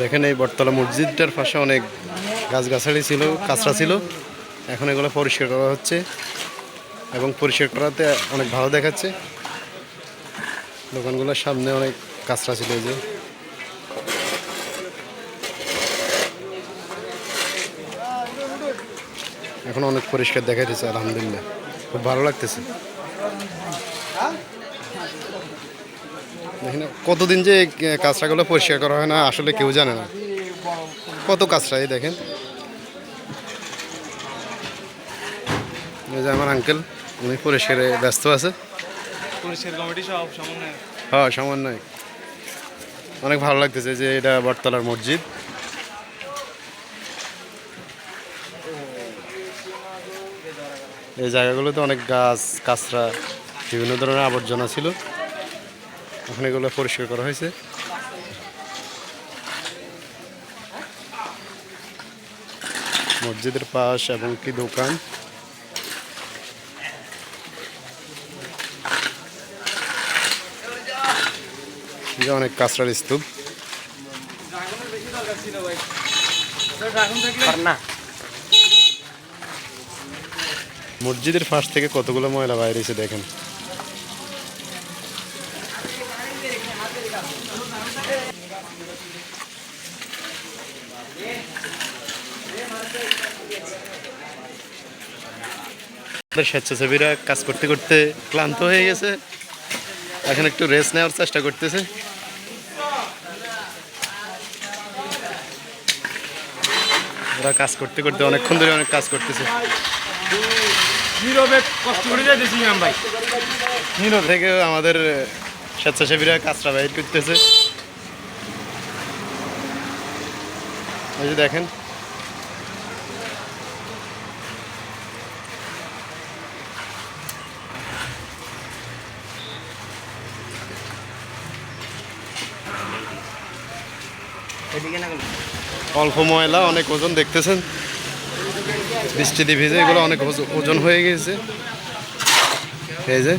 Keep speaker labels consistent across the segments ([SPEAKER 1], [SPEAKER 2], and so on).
[SPEAKER 1] দেখেন এই বটতলা মসজিদটার পাশে অনেক গাছগাছালি ছিল, কাঁচরা ছিল। এখন এগুলো পরিষ্কার করা হচ্ছে এবং পরিষ্কার করাতে অনেক ভালো দেখাচ্ছে। দোকানগুলোর সামনে অনেক কাঁচরা ছিল এই যে। এখন অনেক পরিষ্কার দেখা যাচ্ছে আলহামদুলিল্লাহ। খুব ভালো লাগতেছে। দেখেন কতদিন যে কাঁচরাগুলো পরিষ্কার করা হয় না আসলে কেউ জানে না। কত কাঁচরা এই দেখেন? এই যে আমার আঙ্কেল উনি পরিষ্কারে ব্যস্ত আছে।
[SPEAKER 2] পরিষ্কার কমিটি সব সমন্বয়
[SPEAKER 1] হ্যাঁ সামান্যই অনেক ভালো লাগতেছে যে এটা বটতলার মসজিদ। এই জায়গাগুলোতে অনেক গাছ কাঁচরা বিভিন্ন ধরনের আবর্জনা ছিল। এখন এগুলো পরিষ্কার করা হয়েছে। মসজিদের পাশ এবং কি দোকান। অনেক কাঁচরার স্তূপ। মসজিদের পাশ থেকে কতগুলো ময়লা বাইরে এসে দেখেন। স্বেচ্ছাসেবীরা কাজ করতে করতে ক্লান্ত হয়ে গেছে। এখন একটু রেস্ট নেওয়ার চেষ্টা করতেছে। ওরা কাজ করতে করতে অনেকক্ষণ ধরে অনেক কাজ করতেছে।
[SPEAKER 2] নীরবে কষ্ট করে যাইতেছি ভাই।
[SPEAKER 1] নিরো থেকে আমাদের স্বেচ্ছাসেবীরা কাজটা বাইর করতেছে। এই যে দেখেন। অল্প ময়লা অনেক ওজন দেখতেছেন? বৃষ্টিতে ভিজে এগুলো অনেক ওজ- ওজন হয়ে গেছে। এই যে।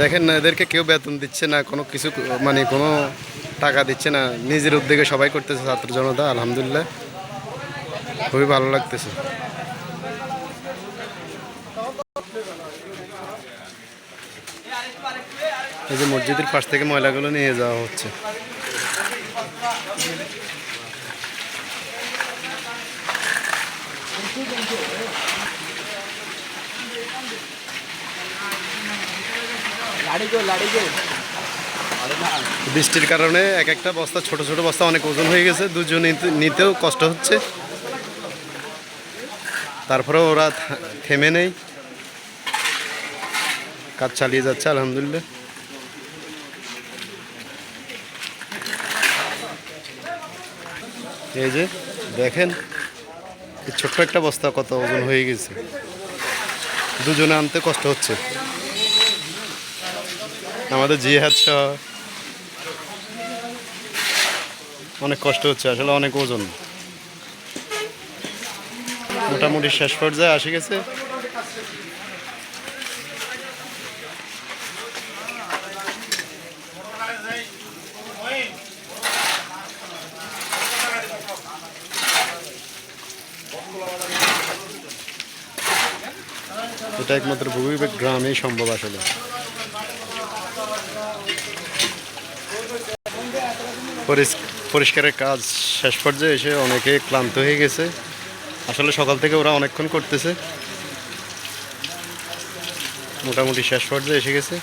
[SPEAKER 1] দেখেন না, এদেরকে কেউ বেতন দিচ্ছে না, কোনো কিছু মানে কোনো টাকা দিচ্ছে না। নিজের উদ্যোগে সবাই করতেছে ছাত্র জনতা, আলহামদুলিল্লাহ। খুবই ভালো লাগতেছে। এই যে মসজিদের পাশ থেকে ময়লাগুলো নিয়ে যাওয়া হচ্ছে। বৃষ্টির কারণে এক একটা বস্তা, ছোট ছোট বস্তা অনেক ওজন হয়ে গেছে, দুজন নিতেও কষ্ট হচ্ছে। তারপরে ওরা থেমে নেই। কাজ চালিয়ে যাচ্ছে, আলহামদুলিল্লাহ। এই যে, দেখেন ছোট্ট একটা বস্তা কত ওজন হয়ে গেছে। দুজনে আনতে কষ্ট হচ্ছে। আমাদের জিহাদ সহ। অনেক কষ্ট হচ্ছে, আসলে অনেক ওজন। মোটামুটি শেষ পর্যায়ে আসে গেছে। এটা একমাত্র ভূমিবেগ গ্রামেই সম্ভব আসলে। পরিষ্কারের কাজ শেষ পর্যায়ে এসে অনেকে ক্লান্ত হয়ে গেছে। আসলে সকাল থেকে ওরা অনেকক্ষণ করতেছে। মোটামুটি শেষ পর্যায়ে এসে গেছে।